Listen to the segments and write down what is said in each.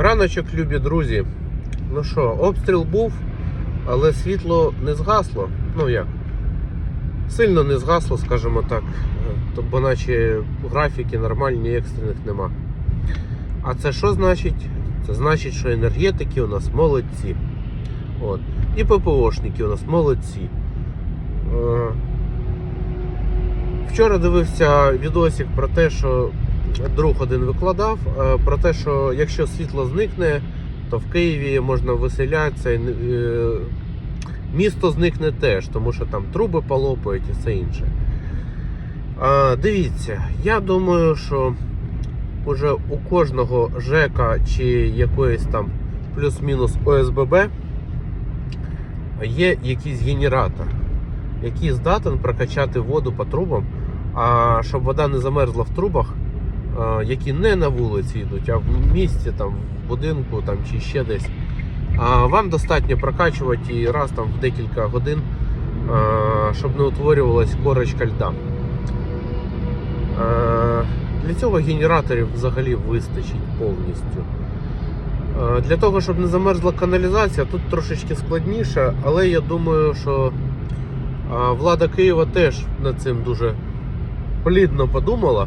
Раночок, любі друзі. Ну що, обстріл був, але світло не згасло. Ну як? Сильно не згасло, скажімо так. То, бо наче графіки нормальні, екстрених нема. А це що значить? Це значить, що енергетики у нас молодці. От. І ППОшники у нас молодці. Е, Вчора дивився відосик про те, що друг один викладав, е, про те, що якщо світло зникне, то в Києві можна виселятися. е, Місто зникне теж, тому що там труби полопають і все інше. А, Дивіться, я думаю, що уже у кожного ЖЕКа чи якоїсь там плюс-мінус ОСББ є якийсь генератор, який здатен прокачати воду по трубам, а щоб вода не замерзла в трубах, які не на вулиці йдуть, а в місті, там, в будинку там, чи ще десь. Вам достатньо прокачувати і раз там в декілька годин, щоб не утворювалась корочка льда. Для цього генераторів взагалі вистачить повністю. Для того, щоб не замерзла каналізація, тут трошечки складніше, але я думаю, що влада Києва теж над цим дуже плідно подумала.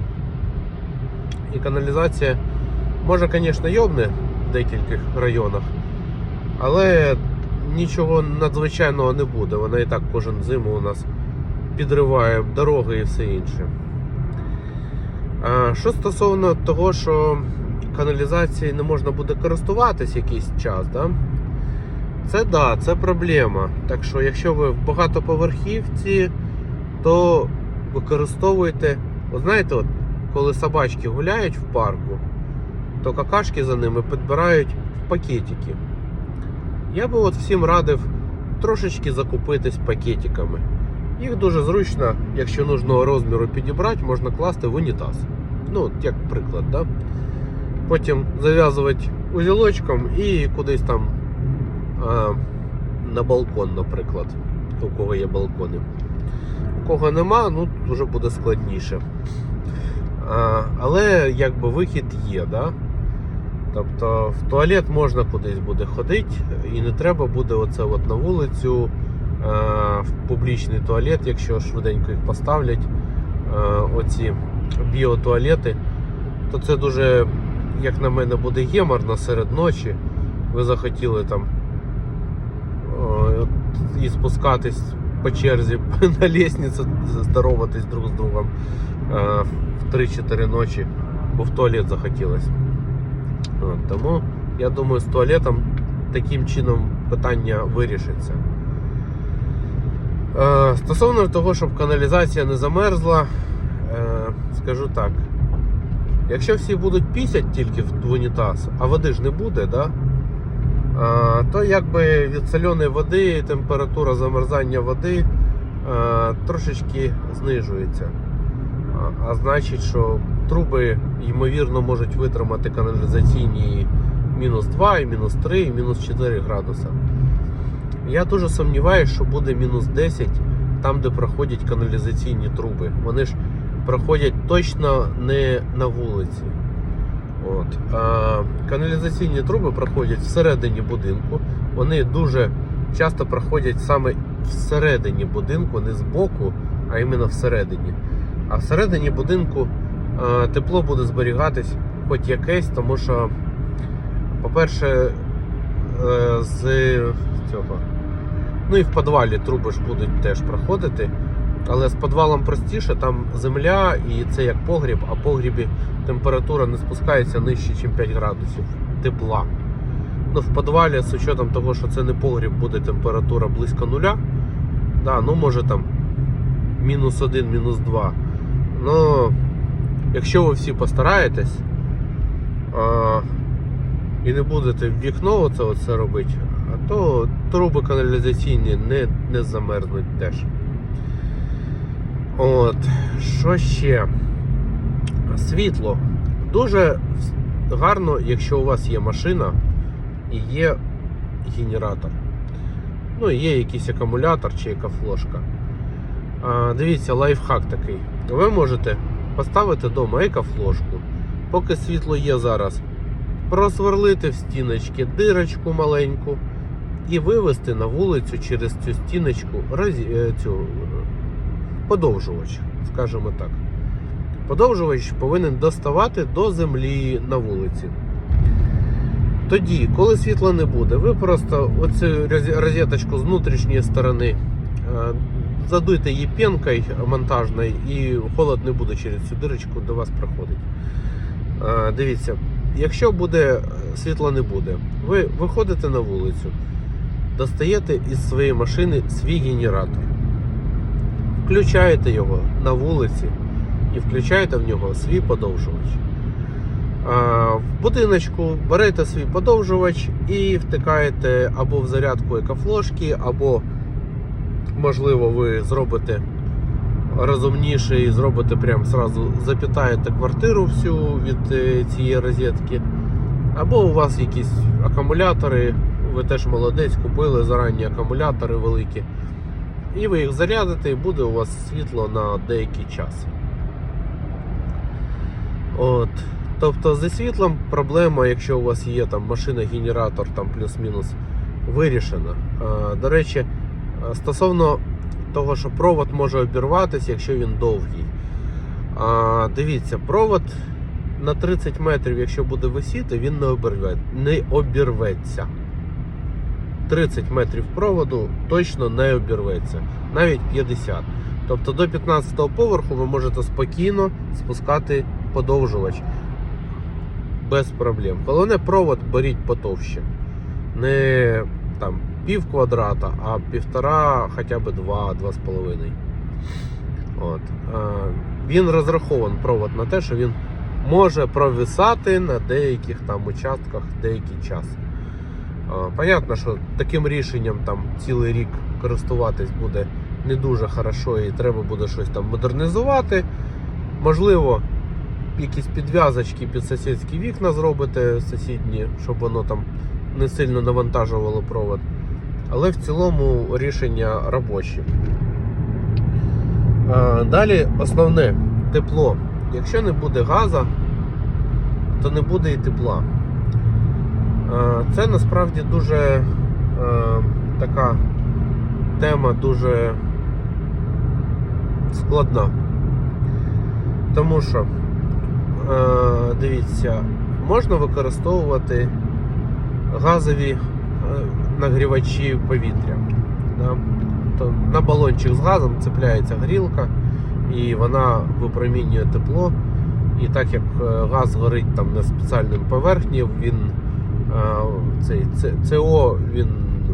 І каналізація може, звісно, йобне в декількох районах, але нічого надзвичайного не буде. Вона і так кожен зиму у нас підриває дороги і все інше. А, Що стосовно того, що каналізації не можна буде користуватись якийсь час, да? це да, це проблема. Так що, якщо ви в багатоповерхівці, то використовуйте. От знаєте, от, коли собачки гуляють в парку, то какашки за ними підбирають в пакетики. Я би от всім радив трошечки закупитись пакетиками. Їх дуже зручно, якщо нужного розміру підібрати, можна класти в унітаз. Ну, як приклад, да? Потім зав'язувати узілочком і кудись там а, на балкон, наприклад, у кого є балкони. У кого нема, ну тут вже буде складніше. Але якби вихід є, да? Тобто в туалет можна кудись буде ходити, і не треба буде оце от на вулицю е, в публічний туалет, якщо швиденько їх поставлять, е, оці біотуалети, то це дуже, як на мене, буде геморно серед ночі. Ви захотіли там і спускатись по черзі на лестницю, здороватись друг з другом в 3-4 ночі, бо в туалет захотілося. От, Тому я думаю, з туалетом таким чином питання вирішиться. Е, Стосовно того, щоб каналізація не замерзла, е, скажу так. Якщо всі будуть пісять тільки в унітаз, а води ж не буде, да? е, то якби від соляної води температура замерзання води е, трошечки знижується. А, значить, що труби, ймовірно, можуть витримати каналізаційні мінус 2, і мінус 3, і мінус 4 градуса. Я дуже сумніваюся, що буде мінус 10 там, де проходять каналізаційні труби. Вони ж проходять точно не на вулиці. От. А каналізаційні труби проходять всередині будинку. Вони дуже часто проходять саме всередині будинку, не збоку, а іменно всередині. А всередині будинку е, тепло буде зберігатись хоч якесь, тому що, по-перше, е, з цього. Ну і в підвалі труби ж будуть теж проходити. Але з підвалом простіше, там земля і це як погріб, а в погрібі температура не спускається нижче, ніж 5 градусів тепла. Ну, в підвалі, з учетом того, що це не погріб, буде температура близько нуля. Да, ну може там мінус 1, мінус 2. Ну, якщо ви всі постараєтесь а, і не будете в вікно оце, оце робити, а то труби каналізаційні не, не замерзнуть теж. От, що ще? Світло. Дуже гарно, якщо у вас є машина і є генератор. Ну, є якийсь акумулятор чи яка флошка. А, Дивіться, лайфхак такий. Ви можете поставити вдома екофлошку. Поки світло є зараз, просверлити в стіночки дирочку маленьку і вивести на вулицю через цю стіночку е, цю, е, подовжувач, скажімо так. Подовжувач повинен доставати до землі на вулиці. Тоді, коли світла не буде, ви просто оцю розеточку з внутрішньої сторони е, задуйте її пенкою монтажною і холод не буде через цю дирочку до вас проходить. Е, Дивіться, якщо буде е, світла не буде, ви виходите на вулицю, достаєте із своєї машини свій генератор, включаєте його на вулиці і включаєте в нього свій подовжувач. В будиночку берете свій подовжувач і втикаєте або в зарядку екофлошки, або, можливо, ви зробите розумніше і зробите прям сразу запитаєте квартиру всю від е, цієї розетки. Або у вас якісь акумулятори, ви теж молодець, купили зарані акумулятори великі. І ви їх зарядите, і буде у вас світло на деякий час. От. Тобто зі світлом проблема, якщо у вас є там машина-генератор, там плюс-мінус, вирішена. До речі, стосовно того, що провод може обірватися, якщо він довгий. А, Дивіться, провод на 30 метрів, якщо буде висіти, він не, обірве, не обірветься. 30 метрів проводу точно не обірветься, навіть 50. Тобто до 15 поверху ви можете спокійно спускати подовжувач без проблем. Головне, провод беріть потовще. Не там пів квадрата, а півтора, хоча б два, два з половиною. От. А, Він розрахований провод на те, що він може провисати на деяких там участках деякий час. Понятно, що таким рішенням там цілий рік користуватись буде не дуже хорошо і треба буде щось там модернізувати. Можливо, якісь підв'язочки під сусідські вікна зробите сусідні, щоб воно там не сильно навантажувало провод. Але в цілому рішення робочі. Далі основне тепло. Якщо не буде газу, то не буде і тепла. Це насправді дуже е, така тема дуже складна. Тому що, е, дивіться, можна використовувати газові е, нагрівачі повітря. То на балончик з газом цепляється грілка і вона випромінює тепло. І так як е, газ горить там на спеціальній поверхні, він е, цей СО він е,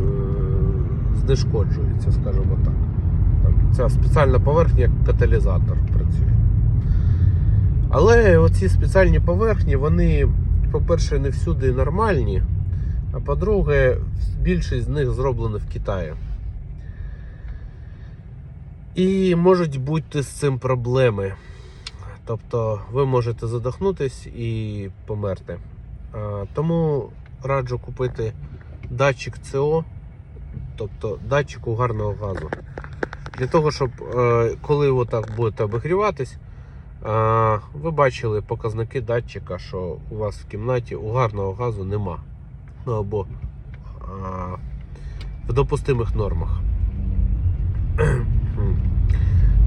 знешкоджується, скажімо так. Там Ця спеціальна поверхня як каталізатор працює. Але оці спеціальні поверхні, вони, по-перше, не всюди нормальні, а по-друге, більшість з них зроблені в Китаї. І можуть бути з цим проблеми. Тобто ви можете задохнутись і померти. Тому раджу купити датчик СО, тобто датчик угарного газу. Для того, щоб е, коли ви так будете обігріватись, е, ви бачили показники датчика, що у вас в кімнаті угарного газу нема. Ну або в допустимих нормах.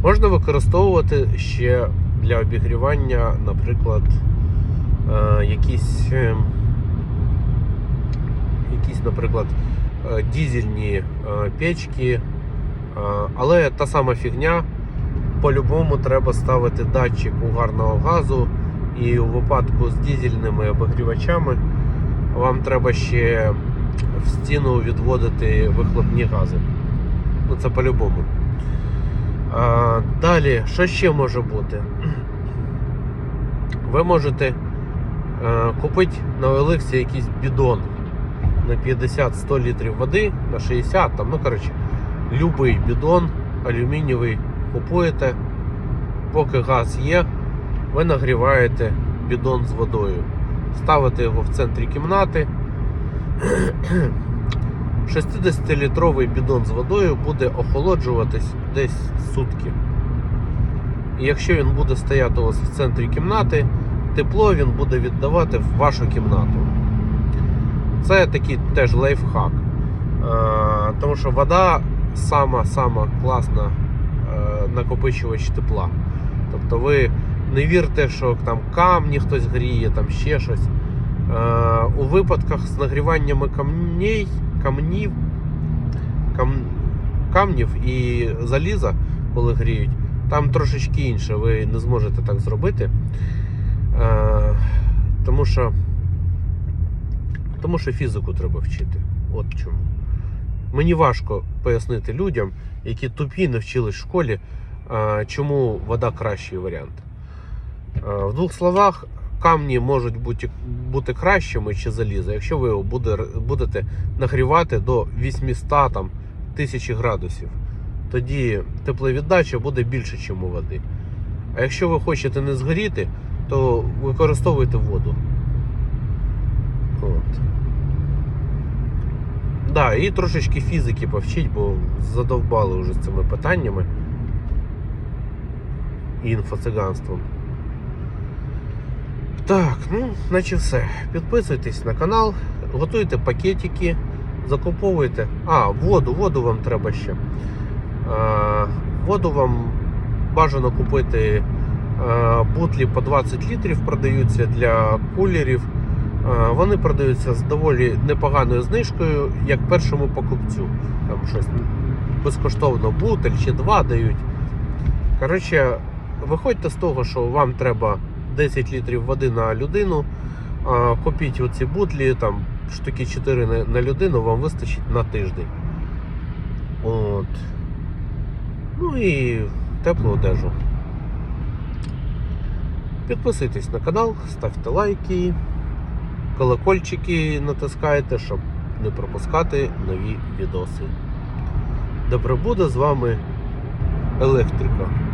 Можна використовувати ще для обігрівання, наприклад, е, якісь, е, якісь, наприклад, е, дізельні печки, але та сама фігня. По-любому треба ставити датчик угарного газу, і у випадку з дізельними обігрівачами вам треба ще в стіну відводити вихлопні гази. Ну це по-любому. А, далі, що ще може бути? Ви можете е, купити на OLX якийсь бідон на 50-100 літрів води, на 60, там, ну коротше, любий бідон алюмінієвий купуєте, поки газ є, ви нагріваєте бідон з водою. Ставите його в центрі кімнати. 60-літровий бідон з водою буде охолоджуватись десь сутки. І якщо він буде стояти у вас в центрі кімнати, тепло він буде віддавати в вашу кімнату. Це такий теж лайфхак. Е, Тому що вода сама-сама класна е, накопичувач тепла. Тобто ви не вірте, що там камні хтось гріє, там ще щось. Е, У випадках з нагріваннями камней, камнів, кам, камнів і заліза, коли гріють, там трошечки інше, ви не зможете так зробити. Е, Тому що, тому що фізику треба вчити. От чому. Мені важко пояснити людям, які тупі не вчились в школі, е, чому вода кращий варіант. Е, В двох словах, камні можуть бути, бути кращими чи залізо, якщо ви його будете нагрівати до 800 там, тисячі градусів. Тоді тепловіддача буде більше, ніж у води. А якщо ви хочете не згоріти, то використовуйте воду. От. Да, і трошечки фізики повчіть, бо задовбали вже з цими питаннями і інфоциганством. Так, ну, наче все. Підписуйтесь на канал, готуйте пакетики, закуповуйте. А, воду, воду вам треба ще. А, воду вам бажано купити а, бутлі по 20 літрів продаються для кулерів. А, Вони продаються з доволі непоганою знижкою, як першому покупцю. Там щось безкоштовно бутель чи два дають. Коротше, виходьте з того, що вам треба 10 літрів води на людину. А, Купіть оці бутлі, там штуки 4 на, людину, вам вистачить на тиждень. От. Ну і теплу одежу. Підписуйтесь на канал, ставте лайки, колокольчики натискайте, щоб не пропускати нові відоси. Добре буде з вами електрика.